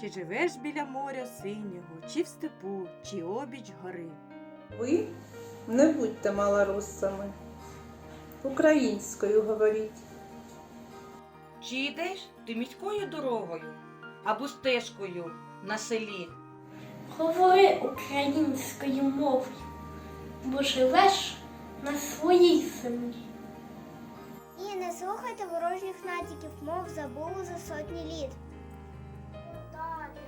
Чи живеш біля моря синього, чи в степу, чи обіч гори? Ви не будьте малоросами. Українською говоріть. Чи йдеш ти міською дорогою або стежкою на селі? Говори українською мовою, бо живеш на своїй землі. І не слухайте ворожих натяків, мов забули за сотні літ.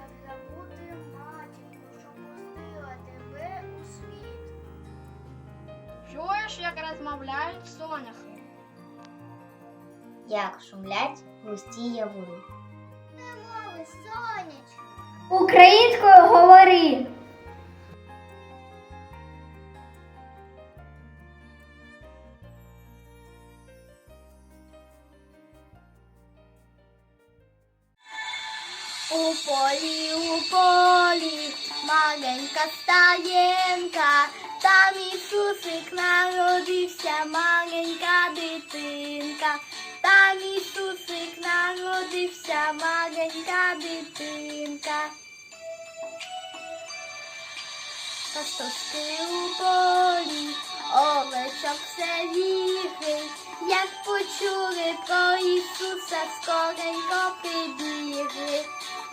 Як забути матінку, що пустила тебе у світ. Чуєш, як розмовляють соняхи? як шумлять густі явори. Не мови, сонячно. Українською говори. У полі, у полі, маленька стаєнка, там Ісусик народився, маленька дитинка, там Ісусик народився, маленька дитинка. Пастушки у полі, овечок все віги, як почули про Ісуса, скоренько прибігли,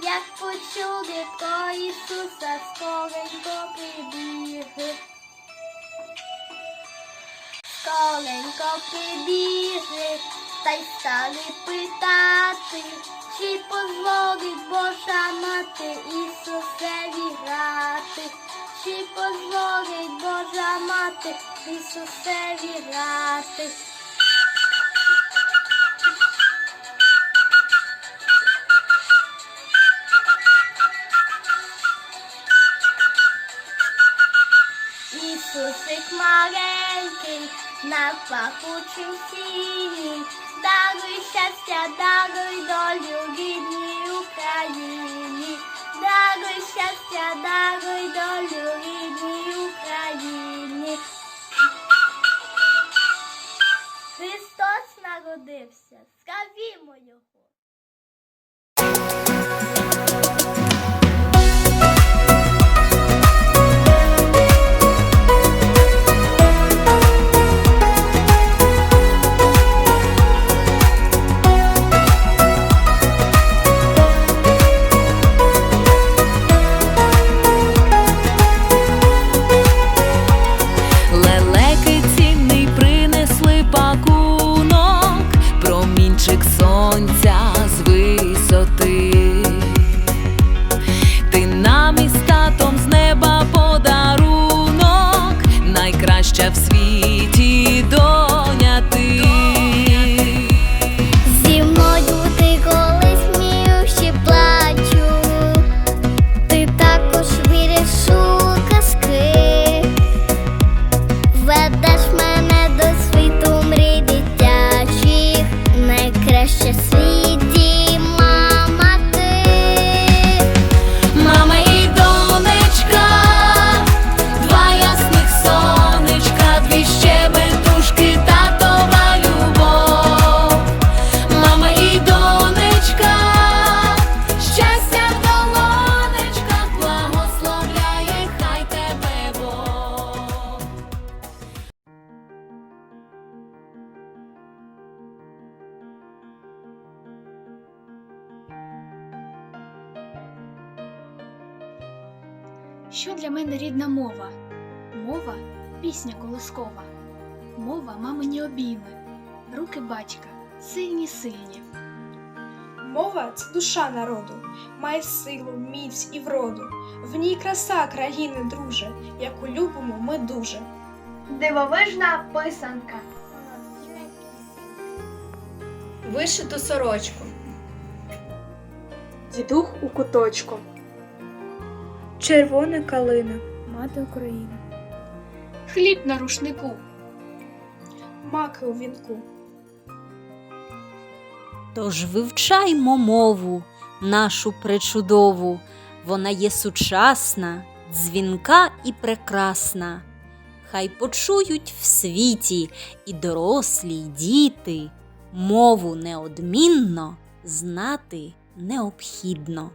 як почули про Ісуса, скоренько прибігли. Скоренько прибігли, та й стали питати, чи позволить Божа мати Ісусеві грати, чи позволить Божа мати Ісусеві грати. Ісусик маленький, на пахучим сіні, даруй щастя, даруй долю рідній Україні, даруй щастя, даруй долю Що для мене рідна мова? Мова пісня колискова. Мова мамині обійми, руки батька, сильні сильні. Мова це душа народу, має силу, міць і вроду. В ній краса країни, друже, яку любимо ми дуже. Дивовижна писанка. Вишиту сорочку. Дідух у куточку. Червона калина. Мати України. Хліб на рушнику. Маки у вінку. Тож вивчаймо мову нашу пречудову, вона є сучасна, дзвінка і прекрасна. Хай почують в світі і дорослі, й діти, мову неодмінно знати необхідно.